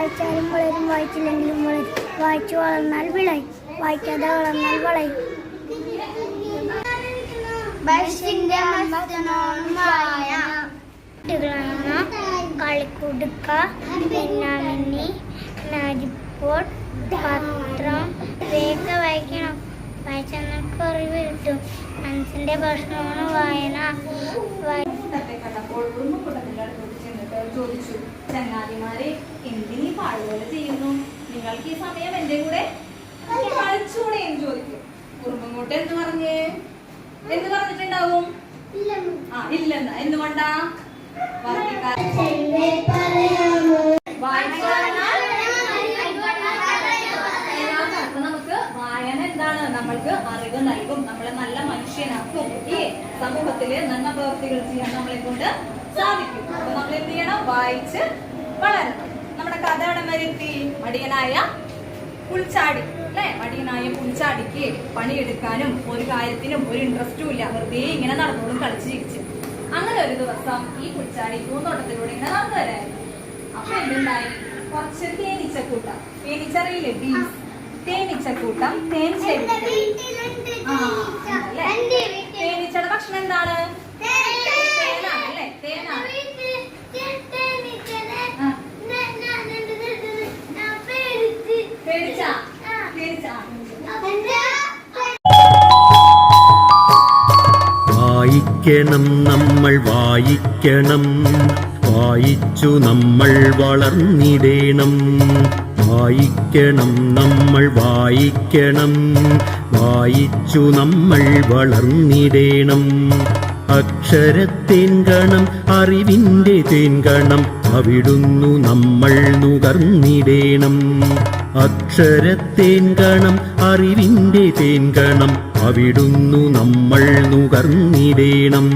വായിച്ചാലും വളരും വായിച്ചില്ലെങ്കിലും വളരും. വായിച്ചു വളർന്നാൽ വിളയും വായിക്കാതെ വളർന്നാൽ വളയും. കുട്ടികളാണ് കളിക്കുടുക്ക പിന്നാമിന്നി നാജിപ്പോൾ പത്രം ഇവയൊക്കെ വായിക്കണം. വായിച്ചാൽ നമുക്ക് അറിവ് കിട്ടും. മനസ്സിന്റെ ഭക്ഷണമാണ് വായന. ചോദിച്ചു ചങ്ങാതിമാരെ എന്തിനീ പാടുപോലെ ചെയ്യുന്നു. നിങ്ങൾക്ക് ഈ സമയം എന്റെ കൂടെ കളിച്ചൂടെ എന്ന് ചോദിക്കും. കുറുമ്പങ്ങോട്ട് എന്ന് പറഞ്ഞേ. എന്ന് പറഞ്ഞിട്ടുണ്ടാവും? ആ ഇല്ലെന്ന്. എന്തുകൊണ്ടാ? നമുക്ക് വായന എന്താണ്? നമ്മൾക്ക് അറിവ് നൽകും. നമ്മളെ നല്ല മനുഷ്യനാക്കും. ഈ സമൂഹത്തിൽ നല്ല പ്രവൃത്തികൾ ചെയ്യാൻ നമ്മളെ കൊണ്ട് സാധിക്കും. അപ്പൊ നമ്മൾ എന്ത് ചെയ്യണം? വായിച്ച് വളരണം. നമ്മുടെ കഥ എവിടെ വരുത്തി? മടിയനായ പുൽച്ചാടി അല്ലെ? മടിയനായ പുൽച്ചാടിക്ക് പണിയെടുക്കാനും ഒരു കാര്യത്തിനും ഒരു ഇൻട്രസ്റ്റും ഇല്ല. വെറുതെ ഇങ്ങനെ നടന്നോളും കളിച്ച് ജീവിച്ച് അങ്ങനെ ഒരു ദിവസം ഈ പുൽച്ചാടി പൂന്തോട്ടത്തിലൂടെ ഇങ്ങനെ നടന്നു വരായിരുന്നു അപ്പൊ എന്തുണ്ടായി? കുറച്ച് തേനീച്ചക്കൂട്ടം. തേനീച്ചറിയില്ലേ? ബീസ് തേനീച്ചക്കൂട്ടം ഉണ്ടല്ലേ? തേനീച്ചയുടെ ഭക്ഷണം എന്താണ്? വായിക്കണം നമ്മൾ വായിക്കണം. വായിച്ചു നമ്മൾ വളർന്നിടേണം. വായിക്കണം നമ്മൾ വായിക്കണം. വായിച്ചു നമ്മൾ വളർന്നിടേണം. അക്ഷരത്തേൻകണം അറിവിന്റെ തേൻകണം അവിടുന്നു നമ്മൾ നുകർന്നിടേണം. അക്ഷരത്തേൻ ഗണം അറിവിന്റെ തേൻകണം അവിടുന്നു നമ്മൾ നുകർന്നിടേണം.